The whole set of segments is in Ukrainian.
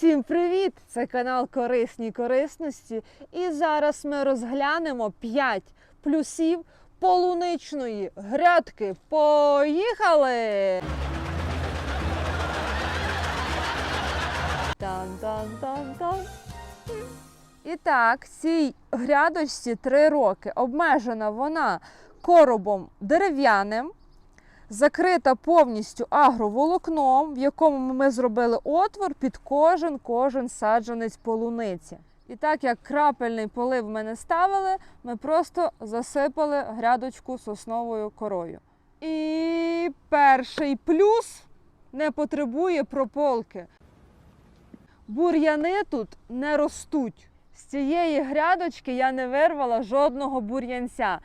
Всім привіт! Це канал Корисні корисності. І зараз ми розглянемо 5 плюсів полуничної грядки. Поїхали! Тан-тан-тан-тан. І так, цій грядочці 3 роки. Обмежена вона коробом дерев'яним, закрита повністю агроволокном, в якому ми зробили отвор під кожен кожен саджанець полуниці. І так як крапельний полив ми не ставили, ми просто засипали грядочку сосновою корою. І перший плюс не потребує прополки. Бур'яни тут не ростуть. З цієї грядочки я не вирвала жодного бур'янця.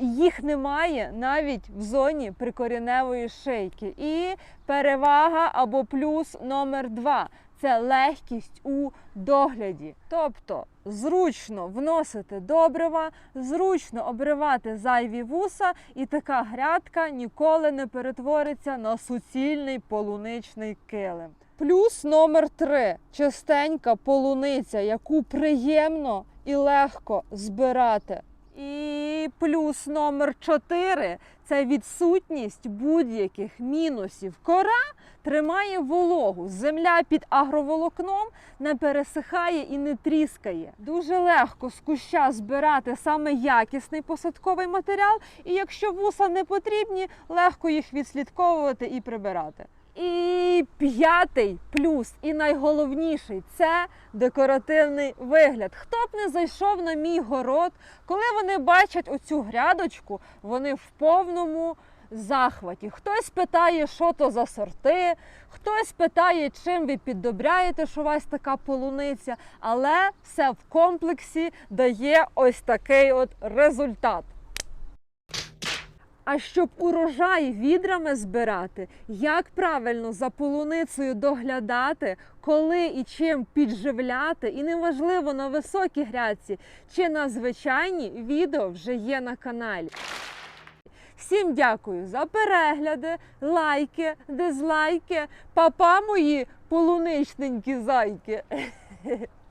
Їх немає навіть в зоні прикоріневої шийки. І перевага або плюс номер два це легкість у догляді. Тобто зручно вносити добрива, зручно обривати зайві вуса, і така грядка ніколи не перетвориться на суцільний полуничний килим. Плюс номер три частенька полуниця, яку приємно і легко збирати. Плюс номер 4 це відсутність будь-яких мінусів. Кора тримає вологу. Земля під агроволокном не пересихає і не тріскає. Дуже легко з куща збирати саме якісний посадковий матеріал, і якщо вуса не потрібні, легко їх відслідковувати і прибирати. І п'ятий плюс, і найголовніший це декоративний вигляд. Хто б не зайшов на мій город, коли вони бачать оцю грядочку, вони в повному захваті. Хтось питає, що то за сорти, хтось питає, чим ви піддобряєте, що у вас така полуниця, але все в комплексі дає ось такий от результат. А щоб урожай відрами збирати, як правильно за полуницею доглядати, коли і чим підживляти, і неважливо на високій грядці чи на звичайній, відео вже є на каналі. Всім дякую за перегляди, лайки, дизлайки, папа мої полуничненькі зайки.